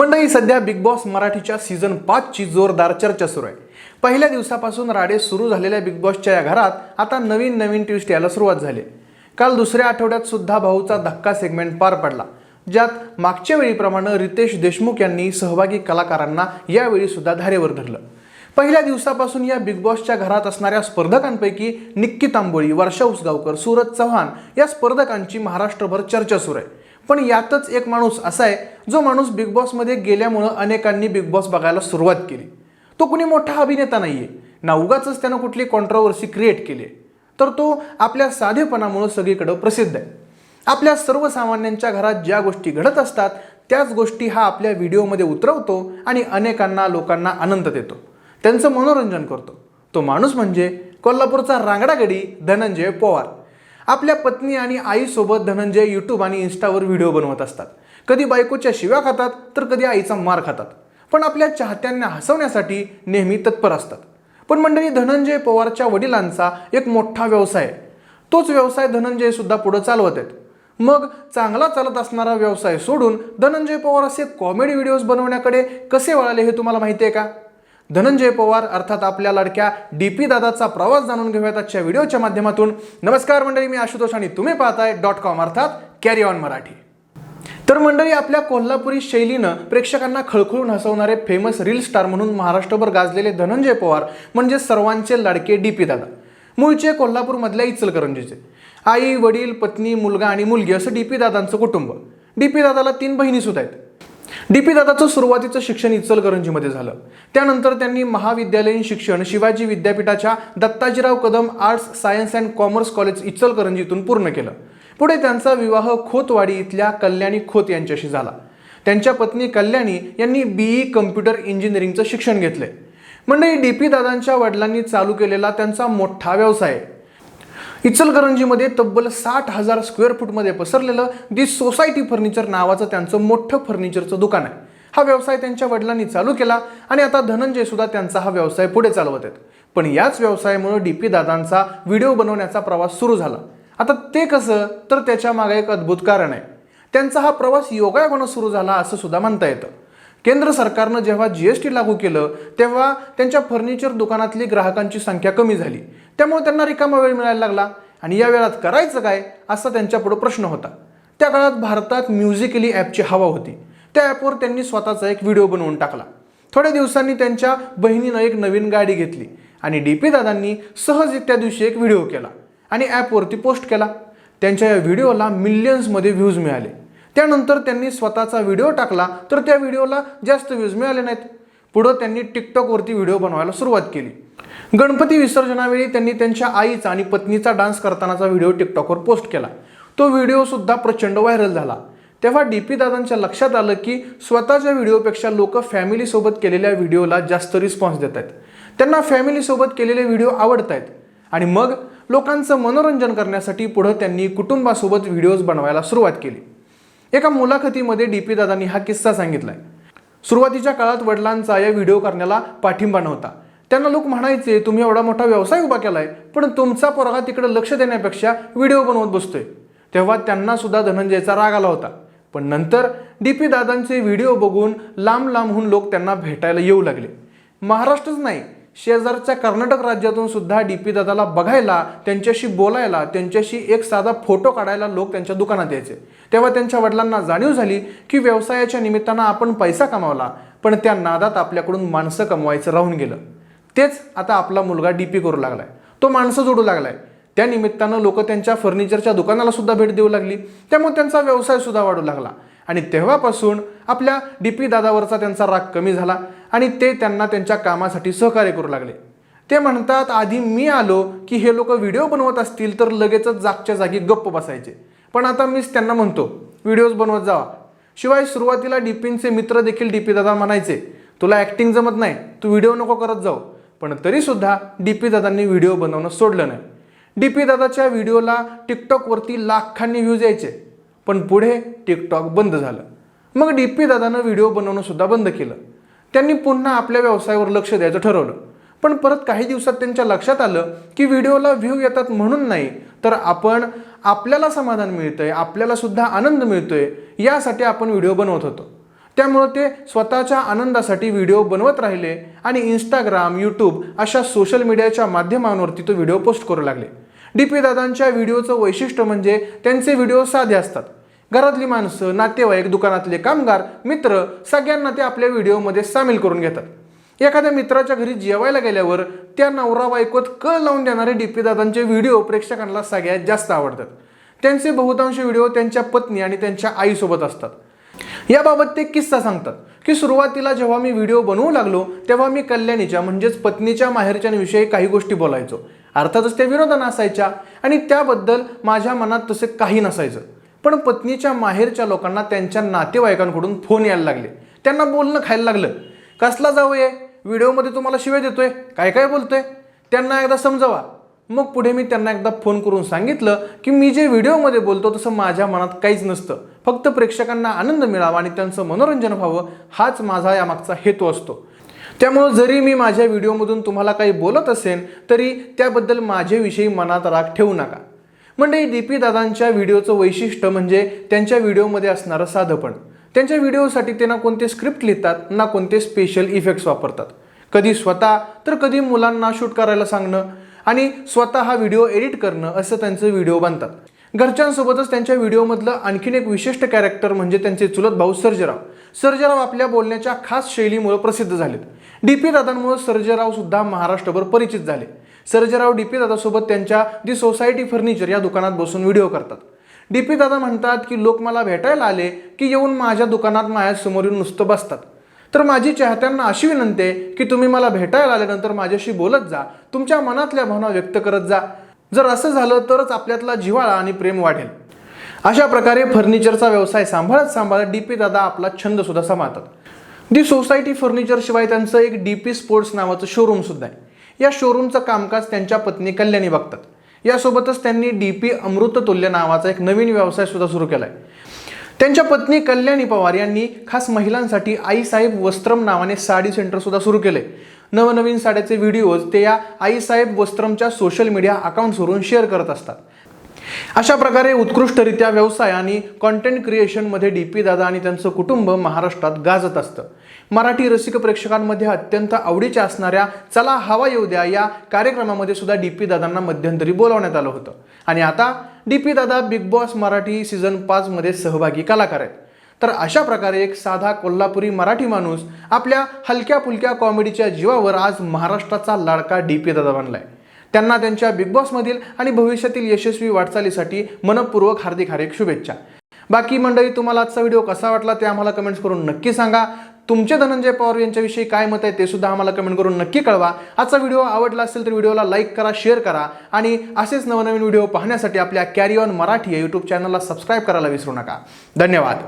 मंडळी सध्या big boss मराठीच्या सीझन पाचची जोरदार चर्चा सुरू आहे. पहिल्या दिवसापासून राडे सुरू झालेल्या बिग बॉसच्या या घरात आता नवीन नवीन ट्विस्ट यायला सुरुवात झाली. काल दुसऱ्या आठवड्यात सुद्धा भाऊचा धक्का सेगमेंट पार पडला ज्यात मागच्या वेळीप्रमाणे रितेश देशमुख यांनी सहभागी कलाकारांना यावेळी सुद्धा धारेवर धरलं. पहिल्या दिवसापासून या बिग बॉसच्या घरात असणाऱ्या स्पर्धकांपैकी निक्की तांबोळी वर्षा उसगावकर सूरज चव्हाण या स्पर्धकांची महाराष्ट्रभर चर्चा सुरू आहे. पण यातच एक माणूस असा आहे जो माणूस बिग बॉसमध्ये गेल्यामुळं अनेकांनी बिग बॉस बघायला सुरुवात केली. तो कुणी मोठा अभिनेता नाही आहे ना उगाच त्यानं कुठली कॉन्ट्रोवर्सी क्रिएट केली आहे. तर तो आपल्या साधेपणामुळं सगळीकडं प्रसिद्ध आहे. आपल्या सर्वसामान्यांच्या घरात ज्या गोष्टी घडत असतात त्याच गोष्टी हा आपल्या व्हिडिओमध्ये उतरवतो आणि अनेकांना लोकांना आनंद देतो. त्यांचं मनोरंजन करतो. तो माणूस म्हणजे कोल्हापूरचा रांगडागडी धनंजय पवार. आपल्या पत्नी आणि आईसोबत धनंजय यूट्यूब आणि इन्स्टावर व्हिडिओ बनवत असतात. कधी बायकोच्या शिव्या खातात तर कधी आईचा मार खातात. पण आपल्या चाहत्यांना हसवण्यासाठी नेहमी तत्पर असतात. पण मंडळी धनंजय पवारच्या वडिलांचा एक मोठा व्यवसाय आहे. तोच व्यवसाय धनंजय सुद्धा पुढे चालवत आहेत. मग चांगला चालत असणारा व्यवसाय सोडून धनंजय पवार असे कॉमेडी व्हिडिओज बनवण्याकडे कसे वळाले हे तुम्हाला माहिती आहे का? धनंजय पवार अर्थात आपल्या लाडक्या डी पी दादाचा प्रवास जाणून घेऊयात आजच्या व्हिडिओच्या माध्यमातून. नमस्कार मंडळी मी आशुतोष आणि तुम्ही पाहताय डॉट कॉम अर्थात कॅरी ऑन मराठी. तर मंडळी आपल्या कोल्हापुरी शैलीनं प्रेक्षकांना खळखळून हसवणारे फेमस रील स्टार म्हणून महाराष्ट्रभर गाजलेले धनंजय पवार म्हणजे सर्वांचे लाडके डी पी दादा. मूळचे कोल्हापूरमधल्या इचलकरंजीचे. आई वडील पत्नी मुलगा आणि मुलगी असं डी पी दादांचं कुटुंब. डी पी दादाला तीन बहिणी सुद्धा आहेत. डी पी दादाचं सुरुवातीचं शिक्षण इचलकरंजीमध्ये झालं. त्यानंतर त्यांनी महाविद्यालयीन शिक्षण शिवाजी विद्यापीठाच्या Dattajirao Kadam arts science and commerce college इचलकरंजीतून पूर्ण केलं. पुढे त्यांचा विवाह खोतवाडी इथल्या कल्याणी खोत यांच्याशी झाला. त्यांच्या पत्नी कल्याणी यांनी बीई कम्प्युटर इंजिनिअरिंगचं शिक्षण घेतले म्हणजे डी पी दादांच्या वडिलांनी चालू केलेला त्यांचा मोठा व्यवसाय आहे इचलकरंजीमध्ये तब्बल साठ हजार स्क्वेअर फूटमध्ये पसरलेलं दी सोसायटी फर्निचर नावाचं त्यांचं मोठं फर्निचरचं दुकान आहे. हा व्यवसाय त्यांच्या वडिलांनी चालू केला आणि आता धनंजय सुद्धा त्यांचा हा व्यवसाय पुढे चालवत आहेत. पण याच व्यवसायामुळे डी पी दादांचा व्हिडिओ बनवण्याचा प्रवास सुरू झाला. आता ते कसं? तर त्याच्यामागे एक अद्भुत कारण आहे. त्यांचा हा प्रवास योगायोगानं सुरू झाला असं सुद्धा म्हणता येतं. केंद्र सरकारनं जेव्हा जी एस टी लागू केलं तेव्हा त्यांच्या फर्निचर दुकानातली ग्राहकांची संख्या कमी झाली. त्यामुळे त्यांना रिकामा वेळ मिळायला लागला. आणि या वेळात करायचं काय असा त्यांच्यापुढं प्रश्न होता. त्या काळात भारतात म्युझिकली ॲपची हवा होती. त्या ॲपवर त्यांनी स्वतःचा एक व्हिडिओ बनवून टाकला. थोड्या दिवसांनी त्यांच्या बहिणीनं एक नवीन गाडी घेतली. आणि डी पी दादांनी सहज त्या दिवशी एक व्हिडिओ केला. आणि ॲपवरती पोस्ट केला. त्यांच्या या व्हिडिओला मिलियन्समध्ये व्ह्यूज मिळाले. त्यानंतर त्यांनी स्वतःचा व्हिडिओ टाकला तर त्या व्हिडिओला जास्त व्ह्यूज मिळाले नाहीत. पुढं त्यांनी टिकटॉकवरती व्हिडिओ बनवायला सुरुवात केली. गणपती विसर्जनावेळी त्यांनी त्यांच्या आईचा आणि पत्नीचा डान्स करतानाचा व्हिडिओ टिकटॉकवर पोस्ट केला. तो व्हिडिओसुद्धा प्रचंड व्हायरल झाला. तेव्हा डी पी दादांच्या लक्षात आलं की स्वतःच्या व्हिडिओपेक्षा लोक फॅमिलीसोबत केलेल्या व्हिडिओला जास्त रिस्पॉन्स देत आहेत. त्यांना फॅमिलीसोबत केलेले व्हिडिओ आवडत आहेत. आणि मग लोकांचं मनोरंजन करण्यासाठी पुढं त्यांनी कुटुंबासोबत व्हिडिओज बनवायला सुरुवात केली. एका मुलाखतीमध्ये डी पी दादांनी हा किस्सा सांगितलाय. सुरुवातीच्या काळात वडिलांचा या व्हिडिओ करण्याला पाठिंबा नव्हता. त्यांना लोक म्हणायचे तुम्ही एवढा मोठा व्यवसाय उभा केलाय पण तुमचा पोरगा तिकडे लक्ष देण्यापेक्षा व्हिडिओ बनवत बसतोय. तेव्हा त्यांना सुद्धा धनंजयचा राग आला होता. पण नंतर डी पी दादांचे व्हिडिओ बघून लांब लांबहून लोक त्यांना भेटायला येऊ लागले. महाराष्ट्रच नाही शेजारच्या कर्नाटक राज्यातून सुद्धा डी पी दादाला बघायला त्यांच्याशी बोलायला त्यांच्याशी एक साधा फोटो काढायला लोक त्यांच्या दुकानात यायचे. तेव्हा त्यांच्या वडिलांना जाणीव झाली की व्यवसायाच्या निमित्तानं आपण पैसा कमावला पण त्या नादात आपल्याकडून माणसं कमवायचं राहून गेलं. तेच आता आपला मुलगा डी पी करू लागलाय. तो माणसं जोडू लागलाय. त्या निमित्तानं लोक त्यांच्या फर्निचरच्या दुकानाला सुद्धा भेट देऊ लागली. त्यामुळे त्यांचा व्यवसाय सुद्धा वाढू लागला. आणि तेव्हापासून आपल्या डी पी दादावरचा त्यांचा राग कमी झाला. आणि ते त्यांना त्यांच्या कामासाठी सहकार्य करू लागले. ते म्हणतात आधी मी आलो की हे लोक व्हिडिओ बनवत असतील तर लगेचच जागच्या जागी गप्प बसायचे. पण आता मीच त्यांना म्हणतो व्हिडिओज बनवत जावा शिवाय सुरुवातीला डीपींचे मित्र देखील डीपी दादा म्हणायचे तुला ॲक्टिंग जमत नाही तू व्हिडिओ नको करत जाऊ. पण तरीसुद्धा डी पी दादांनी व्हिडिओ बनवणं सोडलं नाही. डी पी दादाच्या व्हिडिओला टिकटॉकवरती लाखांनी व्ह्यूज यायचे पण पुढे टिकटॉक बंद झालं. मग डी पी दादानं व्हिडिओ बनवणंसुद्धा बंद केलं. त्यांनी पुन्हा आपल्या व्यवसायावर लक्ष द्यायचं ठरवलं. पण परत काही दिवसात त्यांच्या लक्षात आलं की व्हिडिओला व्ह्यू येतात म्हणून नाही तर आपण आपल्याला समाधान मिळतंय आपल्याला सुद्धा आनंद मिळतोय यासाठी आपण व्हिडिओ बनवत होतो. त्यामुळं ते स्वतःच्या आनंदासाठी व्हिडिओ बनवत राहिले आणि इंस्टाग्राम यूट्यूब अशा सोशल मीडियाच्या माध्यमांवरती तो व्हिडिओ पोस्ट करू लागले. डी पी दादांच्या व्हिडिओचं वैशिष्ट्य म्हणजे त्यांचे व्हिडिओ साधे असतात. घरातली माणसं नातेवाईक दुकानातले कामगार मित्र सगळ्यांना ते आपल्या व्हिडिओमध्ये सामील करून घेतात. एखाद्या मित्राच्या घरी जेवायला गेल्यावर त्या नवरा बायकोत कळ लावून देणारे डी पी दादांचे व्हिडिओ प्रेक्षकांना सगळ्यात जास्त आवडतात. त्यांचे बहुतांश व्हिडिओ त्यांच्या पत्नी आणि त्यांच्या आईसोबत असतात. याबाबत ते किस्सा सांगतात की सुरुवातीला जेव्हा मी व्हिडिओ बनवू लागलो तेव्हा मी कल्याणीच्या म्हणजेच पत्नीच्या माहेरच्यांविषयी काही गोष्टी बोलायचो. अर्थातच त्या विरोधानं असायच्या आणि त्याबद्दल माझ्या मनात तसे काही नसायचं. पण पत्नीच्या माहेरच्या लोकांना त्यांच्या नातेवाईकांकडून फोन यायला लागले. त्यांना बोलणं खायला लागलं. कसला जाऊ आहे व्हिडिओमध्ये तुम्हाला शिवाय देतोय. काय काय बोलतोय? त्यांना एकदा समजावा. मग पुढे मी त्यांना एकदा फोन करून सांगितलं की मी जे व्हिडिओमध्ये बोलतो तसं माझ्या मनात काहीच नसतं. फक्त प्रेक्षकांना आनंद मिळावा आणि त्यांचं मनोरंजन व्हावं हाच माझा यामागचा हेतू असतो. त्यामुळं जरी मी माझ्या व्हिडिओमधून तुम्हाला काही बोलत असेन तरी त्याबद्दल माझ्याविषयी मनात राग ठेवू नका. म्हणजे डी पी दादांच्या व्हिडिओचं वैशिष्ट्य म्हणजे त्यांच्या व्हिडिओमध्ये असणारं साधंपण. त्यांच्या व्हिडिओसाठी ते ना कोणते स्क्रिप्ट लिहितात ना कोणते स्पेशल इफेक्ट्स वापरतात. कधी स्वतः तर कधी मुलांना शूट करायला सांगणं आणि स्वतः हा व्हिडिओ एडिट करणं असं त्यांचे व्हिडिओ बनतात. घरच्यांसोबतच त्यांच्या व्हिडिओमधलं आणखीन एक विशिष्ट कॅरेक्टर म्हणजे त्यांचे चुलत भाऊ सर्जराव. सर्जराव आपल्या बोलण्याच्या खास शैलीमुळे प्रसिद्ध झालेत. डी पी दादांमुळे सर्जरावसुद्धा महाराष्ट्रभर परिचित झाले. सर्जेराव डी पी दादासोबत त्यांच्या दी सोसायटी फर्निचर या दुकानात बसून व्हिडिओ करतात. डी पी दादा म्हणतात की लोक मला भेटायला आले की येऊन माझ्या दुकानात माझ्यासमोर येऊन नुसतं बसतात. तर माझी चाहत्यांना अशी विनंती आहे की तुम्ही मला भेटायला आल्यानंतर माझ्याशी बोलत जा. तुमच्या मनातल्या भावना व्यक्त करत जा. जर असं झालं तरच आपल्यातला जिव्हाळा आणि प्रेम वाढेल. अशा प्रकारे फर्निचरचा व्यवसाय सांभाळत सांभाळत डी पी दादा आपला छंद सुद्धा सांभाळतात दी सोसायटी फर्निचर शिवाय त्यांचं एक डी पी स्पोर्ट्स नावाचं शोरूम सुद्धा आहे. या शोरूमचं कामकाज त्यांच्या पत्नी कल्याणी बघतात. यासोबतच त्यांनी डी पी अमृततुल्य नावाचा एक नवीन व्यवसाय सुद्धा सुरू केला आहे त्यांच्या पत्नी कल्याणी पवार यांनी खास महिलांसाठी आईसाहेब वस्त्रम नावाने साडी सेंटर सुद्धा सुरू केले नवनवीन साड्याचे व्हिडिओज ते या आईसाहेब वस्त्रमच्या सोशल मीडिया अकाउंट्सवरून शेअर करत असतात. अशा प्रकारे उत्कृष्टरित्या व्यवसाय आणि कॉन्टेंट क्रिएशनमध्ये डी पी दादा आणि त्यांचं कुटुंब महाराष्ट्रात गाजत असतं. मराठी रसिक प्रेक्षकांमध्ये अत्यंत आवडीच्या असणाऱ्या चला हवा येऊ द्या या कार्यक्रमामध्ये सुद्धा डी पी दादांना मध्यंतरी बोलावण्यात आलं होतं. आणि आता D P Dada big boss Marathi season पाचमध्ये सहभागी कलाकार आहेत. तर अशा प्रकारे एक साधा कोल्हापुरी मराठी माणूस आपल्या हलक्या फुलक्या कॉमेडीच्या जीवावर आज महाराष्ट्राचा लाडका डी पी दादा बनलाय. त्यांना त्यांच्या बिग बॉसमधील आणि भविष्यातील यशस्वी वाटचालीसाठी मनपूर्वक हार्दिक हार्दिक शुभेच्छा. बाकी मंडळी तुम्हाला आजचा व्हिडिओ कसा वाटला ते आम्हाला कमेंट्स करून नक्की सांगा. तुमचे धनंजय पवार यांच्याविषयी काय मत आहे ते सुद्धा आम्हाला कमेंट करून नक्की कळवा. आजचा व्हिडिओ आवडला असेल तर व्हिडिओला लाईक करा शेअर करा आणि असेच नवनवीन व्हिडिओ पाहण्यासाठी आपल्या कॅरी ऑन मराठी या यूट्यूब चॅनलला सबस्क्राईब करायला विसरू नका. धन्यवाद.